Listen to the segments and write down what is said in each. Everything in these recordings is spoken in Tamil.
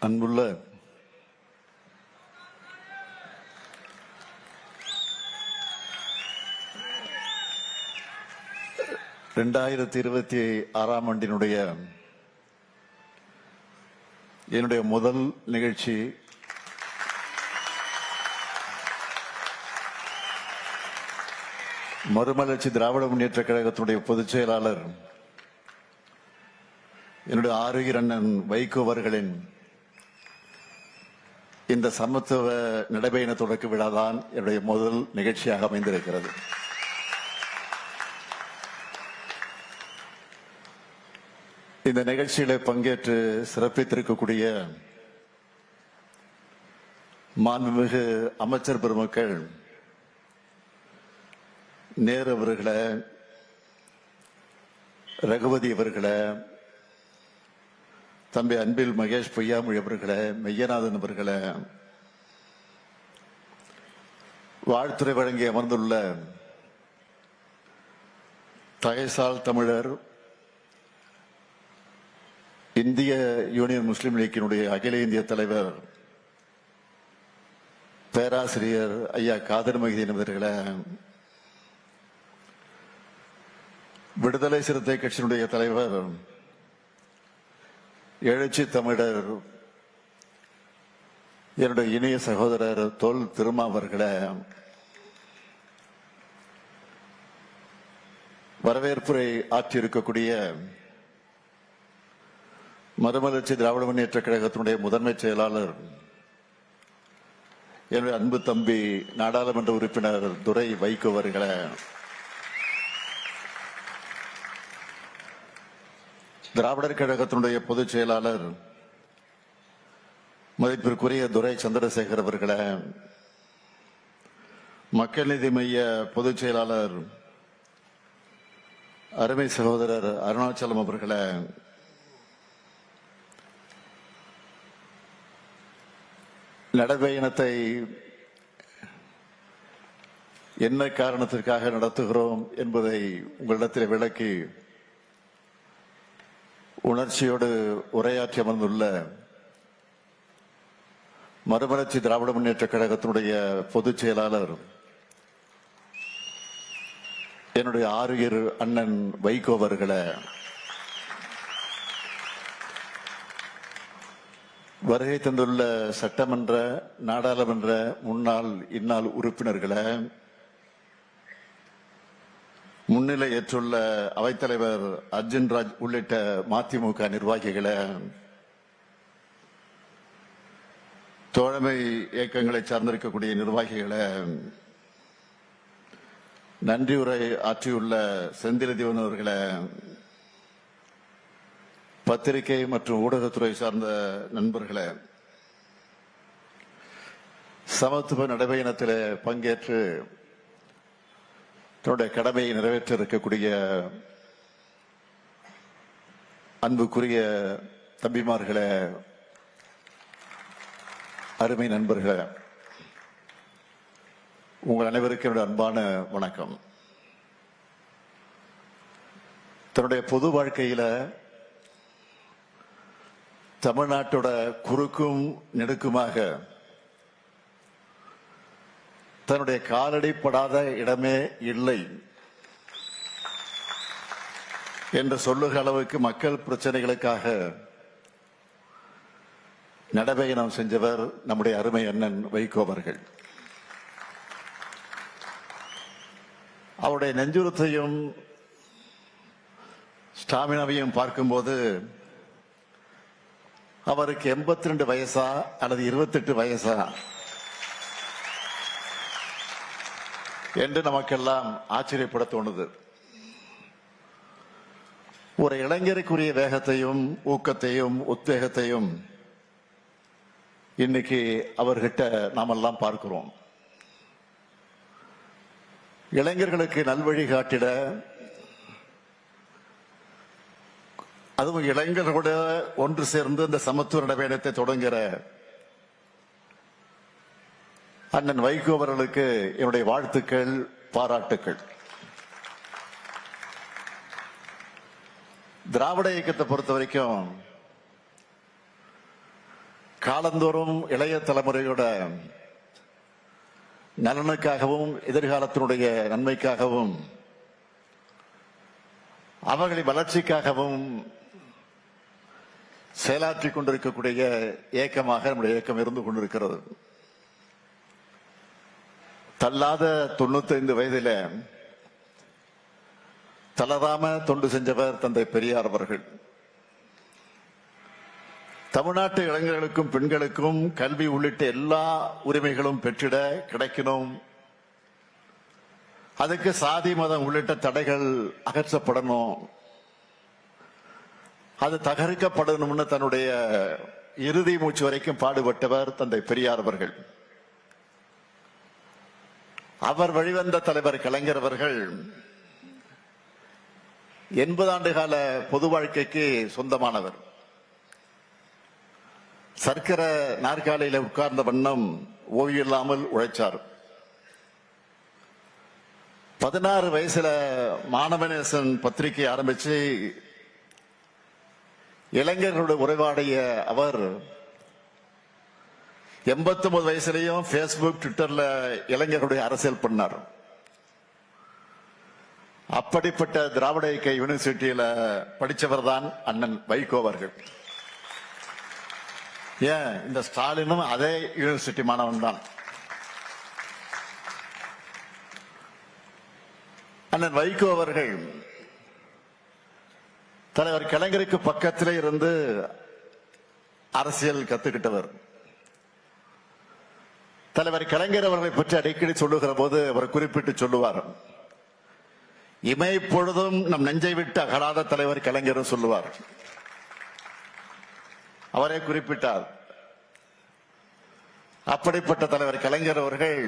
அன்புள்ள ரெண்டாயிரத்தி இருபத்தி ஆறாம் ஆண்டினுடைய என்னுடைய முதல் நிகழ்ச்சி. மறுமலர்ச்சி திராவிட முன்னேற்ற கழகத்தினுடைய பொதுச் செயலாளர் என்னுடைய ஆரோக்கிய அண்ணன் வைகோ அவர்களின் இந்த சமத்துவ நடைபயண தொடக்க விழாதான் என்னுடைய முதல் நிகழ்ச்சியாக அமைந்திருக்கிறது. இந்த நிகழ்ச்சியில பங்கேற்று சிறப்பித்திருக்கக்கூடிய மாண்புமிகு அமைச்சர் பெருமக்கள் நேரு அவர்களை ரகுபதி அவர்களை தம்பி அன்பில் மகேஷ் பொய்யாமொழி அவர்களை மெய்யநாதன் அவர்களை. வாழ்த்துறை வழங்கி அமர்ந்துள்ள தகைசால் தமிழர் இந்திய யூனியன் முஸ்லீம் லீக்கினுடைய அகில இந்திய தலைவர் பேராசிரியர் ஐயா காதர் மகிதீன் அவர்களை. விடுதலை சிறுத்தை கட்சியினுடைய தலைவர் எழுச்சி தமிழர் என்னுடைய இனிய சகோதரர் தொல் திருமாவர்களை வரவேற்புரை ஆற்றியிருக்கக்கூடிய மறுமலர்ச்சி திராவிட முன்னேற்ற கழகத்தினுடைய முதன்மை செயலாளர் என்னுடைய அன்பு தம்பி நாடாளுமன்ற உறுப்பினர் துரை வைகோ அவர்களை திராவிடர் கழகத்தினுடைய பொதுச் செயலாளர் மதிப்பிற்குரிய துரை சந்திரசேகர் அவர்களை மக்கள் நீதி மைய பொதுச் செயலாளர் அருமை சகோதரர் அருணாச்சலம் அவர்களை நடைபயணத்தை என்ன காரணத்திற்காக நடத்துகிறோம் என்பதை உங்களிடத்தில் விளக்கி உணர்ச்சியோடு உரையாற்றி அமர்ந்துள்ள மறுமலர்ச்சி திராவிட முன்னேற்ற கழகத்தினுடைய பொதுச் செயலாளர் என்னுடைய ஆறுயிர் அண்ணன் வைகோ அவர்களை வருகை தந்துள்ள சட்டமன்ற நாடாளுமன்ற முன்னாள் இந்நாள் உறுப்பினர்களை முன்னிலை ஏற்றுள்ள அவைத்தலைவர் அர்ஜுன் ராஜ் உள்ளிட்ட மதிமுக நிர்வாகிகளை தோழமை இயக்கங்களை சார்ந்திருக்கக்கூடிய நிர்வாகிகளை நன்றியுரை ஆற்றியுள்ள செந்தில தேவன் அவர்களை பத்திரிகை மற்றும் ஊடகத்துறை சார்ந்த நண்பர்களே சமத்துவ நடைபயணத்தில் பங்கேற்று தன்னுடைய கடமையை நிறைவேற்ற இருக்கக்கூடிய அன்புக்குரிய தம்பிமார்களே அருமை நண்பர்களே உங்கள் அனைவருக்கும் என்னுடைய அன்பான வணக்கம். தன்னுடைய பொது வாழ்க்கையில தமிழ்நாட்டோட குறுக்கும் நெடுக்குமாக தன்னுடைய காலடிப்படாத இடமே இல்லை என்று சொல்லுக அளவுக்கு மக்கள் பிரச்சனைகளுக்காக நடைபயணம் செஞ்சவர் நம்முடைய அருமை அண்ணன் வைகோ அவர்கள். அவருடைய நெஞ்சுரத்தையும் ஸ்டாமினாவையும் பார்க்கும்போது அவருக்கு எண்பத்தி ரெண்டு வயசா அல்லது இருபத்தெட்டு வயசா என்று நமக்கெல்லாம் ஆச்சரியப்பட தோணுது. ஒரு இளைஞருக்குரிய வேகத்தையும் ஊக்கத்தையும் உத்வேகத்தையும் இன்னைக்கு அவர்கிட்ட நாமெல்லாம் பார்க்கிறோம். இளைஞர்களுக்கு நல்வழி காட்டிட அதுவும் இளைஞர்களோட ஒன்று சேர்ந்து இந்த சமத்துவ நடவடிக்கை தொடங்குகிற அண்ணன் வைகோ அவர்களுக்கு என்னுடைய வாழ்த்துக்கள் பாராட்டுக்கள். திராவிட இயக்கத்தை பொறுத்த வரைக்கும் காலந்தோறும் இளைய தலைமுறையோட நலனுக்காகவும் எதிர்காலத்தினுடைய நன்மைக்காகவும் அவர்களின் வளர்ச்சிக்காகவும் செயலாற்றிக் கொண்டிருக்கக்கூடிய இயக்கமாக நம்முடைய இயக்கம் இருந்து கொண்டிருக்கிறது. தள்ளாத தொண்ணூத்தைந்து வயதில தளராம தொண்டு செஞ்சவர் தந்தை பெரியார் அவர்கள். தமிழ்நாட்டு இளைஞர்களுக்கும் பெண்களுக்கும் கல்வி உள்ளிட்ட எல்லா உரிமைகளும் பெற்றிட கிடைக்கணும். அதுக்கு சாதி மதம் உள்ளிட்ட தடைகள் அகற்றப்படணும். அது தகர்க்கப்படணும்னு தன்னுடைய இறுதி மூச்சு வரைக்கும் பாடுபட்டவர் தந்தை பெரியார் அவர்கள். அவர் வழிவந்த தலைவர் கலைஞர் அவர்கள் எண்பது ஆண்டு கால பொது வாழ்க்கைக்கு சொந்தமானவர். சர்க்கர நாற்காலியில உட்கார்ந்த வண்ணம் ஓய்வில்லாமல் உழைச்சார். பதினாறு வயசுல மாணவநேசன் பத்திரிகை ஆரம்பிச்சு இளைஞர்களோட உறவாடிய அவர் எண்பத்தி ஒன்பது வயசுலயும் பேஸ்புக் ட்விட்டர்ல இளைஞர்களுடைய அரசியல் பண்ணார். அப்படிப்பட்ட திராவிட இயக்க யூனிவர்சிட்டியில படித்தவர் தான் அண்ணன் வைகோ அவர்கள். ஏன்? இந்த ஸ்டாலினும் அதே யூனிவர்சிட்டி மாணவன் தான். அண்ணன் வைகோ அவர்கள் தலைவர் கலைஞருக்கு பக்கத்திலே இருந்து அரசியல் கத்துக்கிட்டவர். தலைவர் கலைஞர் அவர்களை பற்றி அடிக்கடி சொல்லுகிற போது அவர் குறிப்பிட்டு சொல்லுவார். இமைப்பொழுதும் நம் நெஞ்சை விட்டு அகலாத தலைவர் கலைஞரும் சொல்லுவார். அவரே குறிப்பிட்டார். அப்படிப்பட்ட தலைவர் கலைஞர் அவர்கள்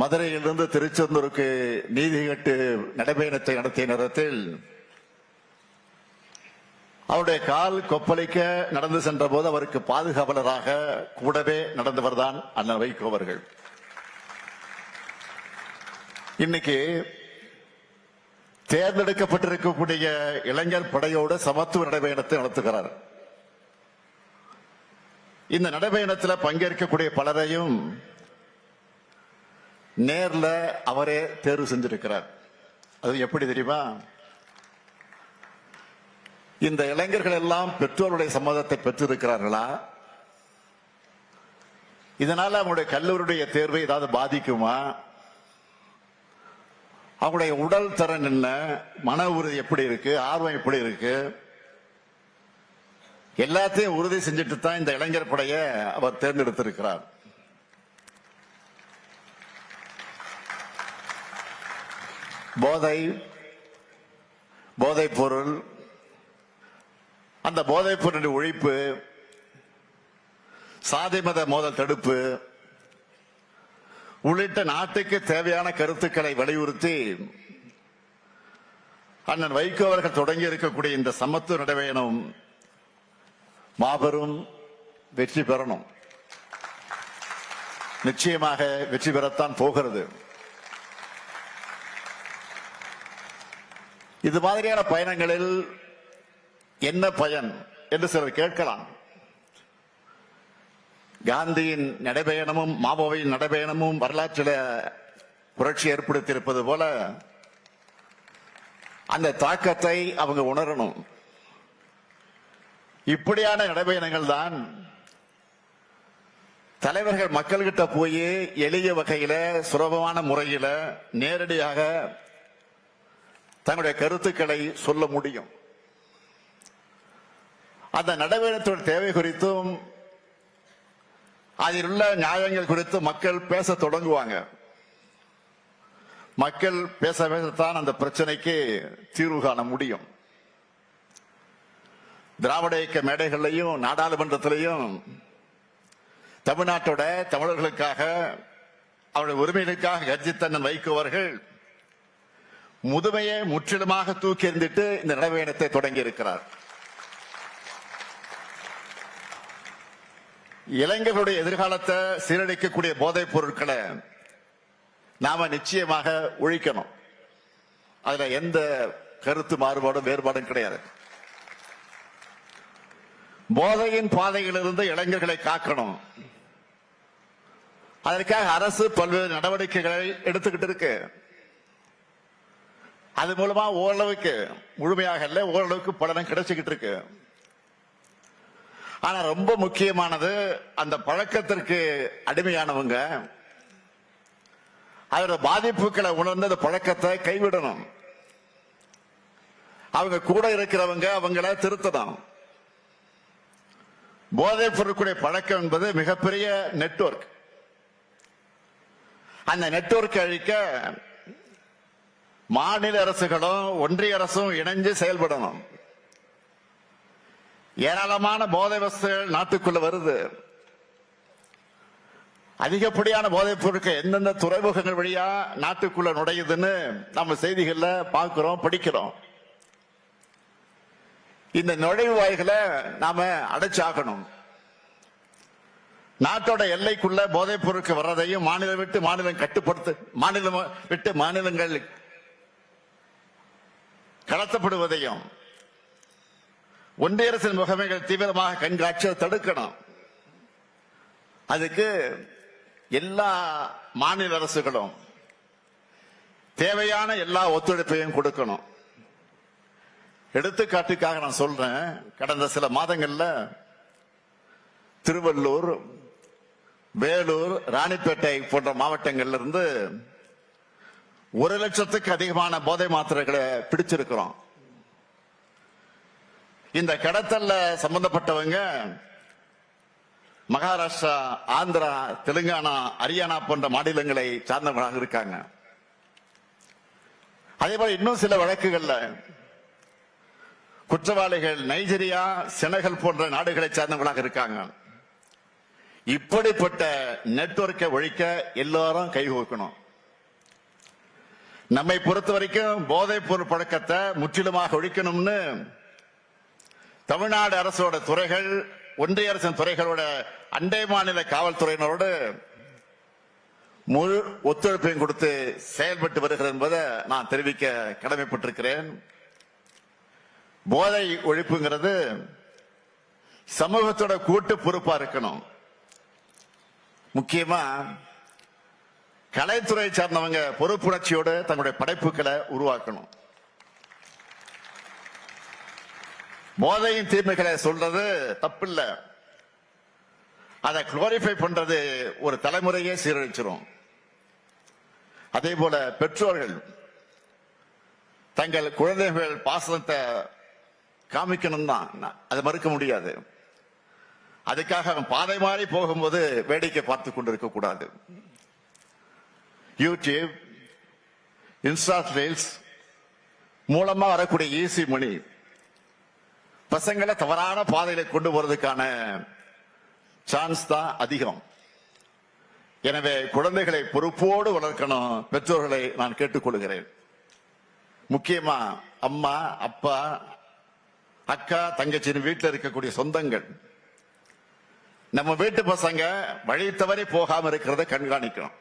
மதுரையிலிருந்து திருச்செந்தூருக்கு நீதி கட்டு நடைபயணத்தை நடத்திய நேரத்தில் அவருடைய கால் கொப்பளிக்க நடந்து சென்ற போது அவருக்கு பாதுகாவலராக கூடவே நடந்தவர்தான் அண்ணன் வைகோ அவர்கள் இன்னைக்கு தேர்ந்தெடுக்கப்பட்டிருக்கக்கூடிய இளைஞர் படையோடு சமத்துவ நடைபயணத்தை நடத்துகிறார். இந்த நடைபயணத்தில் பங்கேற்கக்கூடிய பலரையும் நேர்ல அவரே தேர்வு செஞ்சிருக்கிறார். அது எப்படி தெரியுமா? இந்த இளைஞர்கள் எல்லாம் பெற்றோருடைய சம்மதத்தை பெற்றிருக்கிறார்களா? இதனால அவங்களுடைய கல்லூரியுடைய தேர்வை ஏதாவது பாதிக்குமா? அவங்களுடைய உடல் திறன் என்ன? மன உறுதி எப்படி இருக்கு? ஆர்வம் எப்படி இருக்கு? எல்லாத்தையும் உறுதி செஞ்சுட்டு தான் இந்த இளைஞர் படைய அவர் தேர்ந்தெடுத்திருக்கிறார். போதை போதைப் பொருள் அந்த போதைப் பொருளின் ஒழிப்பு சாதி மத மோதல் தடுப்பு உள்ளிட்ட நாட்டுக்கு தேவையான கருத்துக்களை வலியுறுத்தி அண்ணன் வைகோ அவர்கள் தொடங்கி இருக்கக்கூடிய இந்த சமத்துவ நடைபயணம் மாபெரும் வெற்றி பெறணும். நிச்சயமாக வெற்றி பெறத்தான் போகிறது. இது மாதிரியான பயணங்களில் என்ன பயன் என்று சிலர் கேட்கலாம். காந்தியின் நடைபயணமும் மாவோவின் நடைபயணமும் வரலாற்றில் புரட்சி ஏற்படுத்தியிருப்பது போல அந்த தாக்கத்தை அவங்க உணரணும். இப்படியான நடைபயணங்கள் தான் தலைவர்கள் மக்கள்கிட்ட போய் எளிய வகையில சுலபமான முறையில நேரடியாக தங்களுடைய கருத்துக்களை சொல்ல முடியும். அந்த நடைபயணத்தோட தேவை குறித்தும் அதில் உள்ள நியாயங்கள் குறித்து மக்கள் பேச தொடங்குவாங்க. மக்கள் பேச பேசத்தான் அந்த பிரச்சனைக்கு தீர்வு காண முடியும். திராவிட இயக்க மேடைகள்லையும் நாடாளுமன்றத்திலையும் தமிழ்நாட்டோட தமிழர்களுக்காக அவருடைய உரிமைகளுக்காக கர்ஜித்தன்னன் வைக்குவர்கள் முதுமையை முற்றிலுமாக தூக்கி எறிந்துட்டு இந்த நடவடிக்கை தொடங்கி இருக்கிறார் இளைஞர்களுடைய எதிர்காலத்தை சீரழிக்கக்கூடிய போதைப் பொருட்களை நாம நிச்சயமாக ஒழிக்கணும். அதுல எந்த கருத்து மாறுபாடும் வேறுபாடும் கிடையாது. போதையின் பாதையிலிருந்து இளைஞர்களை காக்கணும். அதற்காக அரசு பல்வேறு நடவடிக்கைகளை எடுத்துக்கிட்டு இருக்கு. அது மூலமா ஓரளவுக்கு முழுமையாக இல்லை ஓரளவுக்கு பலனும் கிடைச்சுக்கிட்டு இருக்கு. ஆனா ரொம்ப முக்கியமானது அந்த பழக்கத்திற்கு அடிமையானவங்க. அதோட பாதிப்புகளை உணர்ந்து அந்த பழக்கத்தை கைவிடணும். அவங்க கூட இருக்கிறவங்க அவங்கள திருத்தணும். போதை பொருட்களுடைய பழக்கம் என்பது மிகப்பெரிய நெட்வொர்க். அந்த நெட்வொர்க் அழிக்க மாநில அரசுகளும் ஒன்றிய அரசும் இணைஞ்சு செயல்படணும். ஏராளமான போதை வசதிகள் நாட்டுக்குள்ள வருது. அதிகப்படியான போதைப் பொருட்கள் எந்தெந்த துறைமுகங்கள் வழியா நாட்டுக்குள்ள நுழையுதுன்னு நம்ம செய்திகள்ல பார்க்கிறோம் படிக்கிறோம். இந்த நுழைவு வாய்களை நாம அடைச்சாகணும். நாட்டோட எல்லைக்குள்ள போதைப் பொருட்கள் வர்றதையும் மாநிலம் விட்டு மாநிலம் கட்டுப்படுத்த மாநிலம் விட்டு மாநிலங்கள் கடத்தப்படுவதையும் ஒன்றிய அரசின் முகமைகள் தீவிரமாக கண்காட்சியை தடுக்கணும். அதுக்கு எல்லா மாநில அரசுகளும் தேவையான எல்லா ஒத்துழைப்பையும் கொடுக்கணும். எடுத்துக்காட்டுக்காக நான் சொல்றேன். கடந்த சில மாதங்கள்ல திருவள்ளூர் வேலூர் ராணிப்பேட்டை போன்ற மாவட்டங்கள்ல இருந்து ஒரு லட்சத்துக்கு அதிகமான போதை மாத்திரைகளை பிடிச்சிருக்கிறோம். இந்த கடத்தல்ல சம்பந்தப்பட்டவங்க மகாராஷ்டிரா ஆந்திரா தெலுங்கானா ஹரியானா போன்ற மாநிலங்களை சார்ந்தவர்களாக இருக்காங்க. அதே போல இன்னும் சில வழக்குகள்ல குற்றவாளிகள் நைஜீரியா செனகல் போன்ற நாடுகளை சார்ந்தவர்களாக இருக்காங்க. இப்படிப்பட்ட நெட்வொர்க்கை ஒழிக்க எல்லாரும் கைகோக்கணும் நம்மை பொறுத்த வரைக்கும் போதைப் பொருள் பழக்கத்தை முற்றிலுமாக ஒழிக்கணும்னு தமிழ்நாடு அரசோட துறைகள் ஒன்றிய அரசின் துறைகளோட அண்டை மாநில காவல்துறையினரோடு முழு ஒத்துழைப்பையும் கொடுத்து செயல்பட்டு வருகிறது என்பதை நான் தெரிவிக்க கடமைப்பட்டிருக்கிறேன். போதை ஒழிப்புங்கிறது சமூகத்தோட கூட்டு பொறுப்பா இருக்கணும். முக்கியமா கலைத்துறை சார்ந்தவங்க பொறுப்புணர்ச்சியோடு தங்களுடைய படைப்புகளை உருவாக்கணும். போதையின் தீமைகளை சொல்றது தப்பில்ல. அதை குளோரிஃபை பண்றது ஒரு தலைமுறையே சீரழிச்சிரும். அதே போல பெற்றோர்கள் தங்கள் குழந்தைகள் பாசனத்தை காமிக்கணும் தான் அதை மறுக்க முடியாது. அதுக்காக அவன் பாதை மாறி போகும்போது வேடிக்கை பார்த்து கொண்டிருக்க கூடாது. யூடியூப் இன்ஸ்டா ரீல்ஸ் மூலமா வரக்கூடிய ஈஸி மணி பசங்களை தவறான பாதையில கொண்டு போறதுக்கான சான்ஸ் தான் அதிகம். எனவே குழந்தைகளை பொறுப்போடு வளர்க்கணும் பெற்றோர்களை நான் கேட்டுக்கொள்கிறேன். முக்கியமா அம்மா அப்பா அக்கா தங்கச்சின்னு வீட்டில் இருக்கக்கூடிய சொந்தங்கள். நம்ம வீட்டு பசங்க வழி தவறி போகாம இருக்கிறத கண்காணிக்கணும்.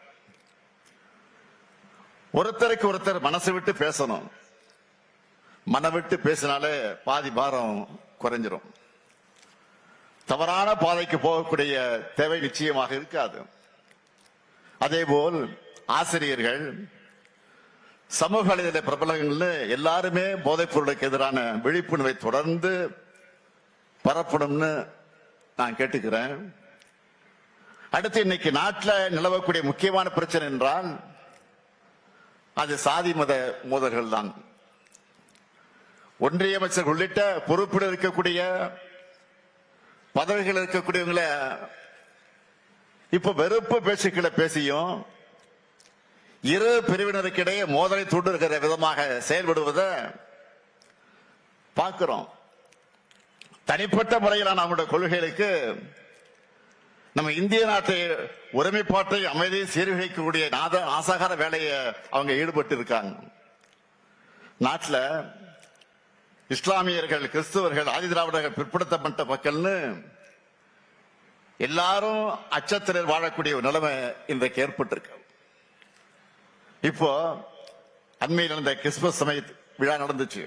ஒருத்தருக்கு ஒருத்தர் மனசு விட்டு பேசணும். மன விட்டு பேசினாலே பாதி பாரம் குறைஞ்சிரும். தவறான பாதைக்கு போகக்கூடிய தேவை நிச்சயமாக இருக்காது. அதேபோல் ஆசிரியர்கள் சமூக வலைதள பிரபலங்கள்ல எல்லாருமே போதைப் பொருளுக்கு எதிரான விழிப்புணர்வை தொடர்ந்து பரப்பணும்னு நான் கேட்டுக்கிறேன். அடுத்து இன்னைக்கு நாட்டில் நிலவக்கூடிய முக்கியமான பிரச்சனை என்றால் அது சாதி மத மோதல்கள் தான் ஒன்றிய அமைச்சர் உள்ளிட்ட பொறுப்பில் இருக்கக்கூடிய பதவிகள் இருக்கக்கூடியவங்களை இப்ப வெறுப்பு பேச்சுக்களை பேசியும் இரு பிரிவினருக்கிடையே மோதலை தூண்டிருக்கிற விதமாக செயல்படுவதை பார்க்கிறோம். தனிப்பட்ட முறையிலான நம்முடைய கொள்கைகளுக்கு நம்ம இந்திய நாட்டை ஒருமைப்பாட்டை அமைதியை சீர்குலைக்கக்கூடிய நாத ஆசாகார வேலையை அவங்க ஈடுபட்டு இருக்காங்க நாட்டில் இஸ்லாமியர்கள் கிறிஸ்துவர்கள் ஆதி திராவிடர்கள் பிற்படுத்தப்பட்ட மக்கள்னு எல்லாரும் அச்சத்தில் வாழக்கூடிய ஒரு நிலைமை இன்றைக்கு ஏற்பட்டிருக்கு. இப்போ அண்மையில் நடந்த கிறிஸ்துமஸ் சமய விழா நடந்துச்சு.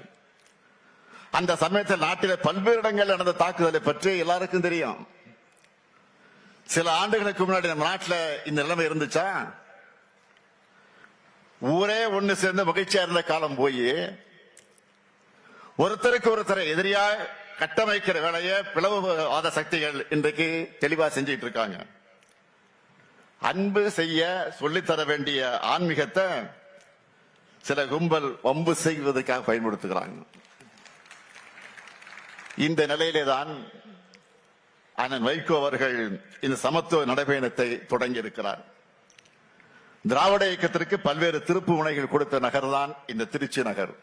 அந்த சமயத்தில் நாட்டில் பல்வேறு இடங்கள் நடந்த தாக்குதலை பற்றி எல்லாருக்கும் தெரியும். சில ஆண்டுகளுக்கு முன்னாடி நம்ம நாட்டில் இந்த நிலைமை இருந்துச்சா? ஊரே ஒன்னு சேர்ந்து மகிழ்ச்சியா இருந்த காலம் போய் ஒருத்தருக்கு ஒருத்தரை எதிரியா கட்டமைக்கிற வேலையை பிளவுவாத சக்திகள் இன்றைக்கு தெளிவா செஞ்சுட்டு இருக்காங்க. அன்பு செய்ய சொல்லித்தர வேண்டிய ஆன்மீகத்தை சில கும்பல் வம்பு செய்வதற்காக பயன்படுத்துகிறாங்க. இந்த நிலையிலே தான் அண்ணன் வைகோ அவர்கள் இந்த சமத்துவ நடைபயணத்தை தொடங்கி இருக்கிறார் திராவிட இயக்கத்திற்கு பல்வேறு திருப்பு முனைகள் கொடுத்த நகர் தான் இந்த திருச்சி நகர்.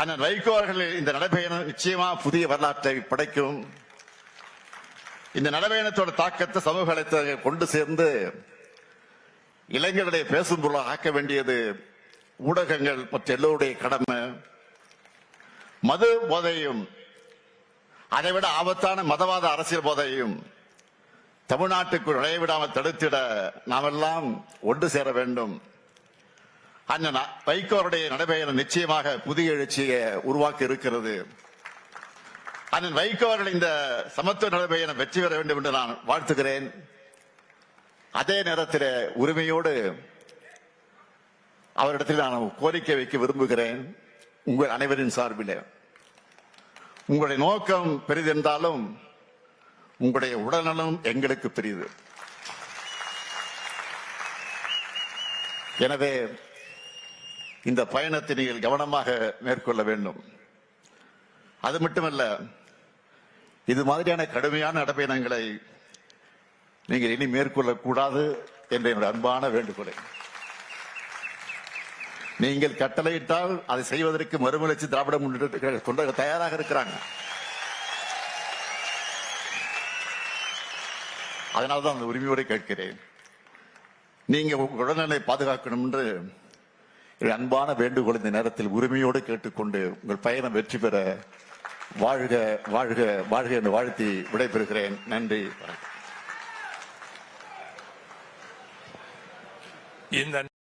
அண்ணன் வைகோ அவர்கள் இந்த நடைபயணம் நிச்சயமா புதிய வரலாற்றை படைக்கும். இந்த நடைபயணத்தோட தாக்கத்தை சமூக வலைத்தளங்கள் கொண்டு சேர்ந்து இளைஞர்களை பேசும் பொருளாக ஆக்க வேண்டியது ஊடகங்கள் மற்ற எல்லோருடைய கடமை. மது போதையும் அதைவிட ஆபத்தான மதவாத அரசியல் போதையும் தமிழ்நாட்டுக்குள் நுழையவிடாமல் தடுத்திட நாமெல்லாம் ஒன்று சேர வேண்டும். அண்ணன் வைகோருடைய நடைபயணம் நிச்சயமாக புதிய எழுச்சியை உருவாக்க இருக்கிறது அண்ணன் வைகோ அவர்கள் இந்த சமத்துவ நடைபயணம் வெற்றி பெற வேண்டும் என்று நான் வாழ்த்துகிறேன். அதே நேரத்தில் உரிமையோடு அவரிடத்தில் நான் கோரிக்கை வைக்க விரும்புகிறேன். உங்கள் அனைவரின் சார்பில். உங்களுடைய நோக்கம் பெரிதென்றாலும் உங்களுடைய உடல்நலம் எங்களுக்கு பெரியது எனவே இந்த பயணத்தை நீங்கள் கவனமாக மேற்கொள்ள வேண்டும். அது மட்டுமல்ல இது மாதிரியான கடுமையான நடைபயணங்களை நீங்கள் இனி மேற்கொள்ளக்கூடாது என்ற என்னுடைய அன்பான வேண்டுகோளை. நீங்கள் கட்டளையிட்டால் அதை செய்வதற்கு மறுமலர்ச்சி திராவிட முன்னேற்ற கழக தொண்டர்கள் தயாராக இருக்கிறாங்க. அதனால்தான் அந்த உரிமையோடு கேட்கிறேன். நீங்க உங்கள் உடல்நிலை பாதுகாக்கணும் என்று அன்பான வேண்டுகோள் இந்த நேரத்தில் உரிமையோடு கேட்டுக்கொண்டு உங்கள் பயணம் வெற்றி பெற வாழ்க வாழ்க வாழ்க என்று வாழ்த்தி விடைபெறுகிறேன். நன்றி. இந்த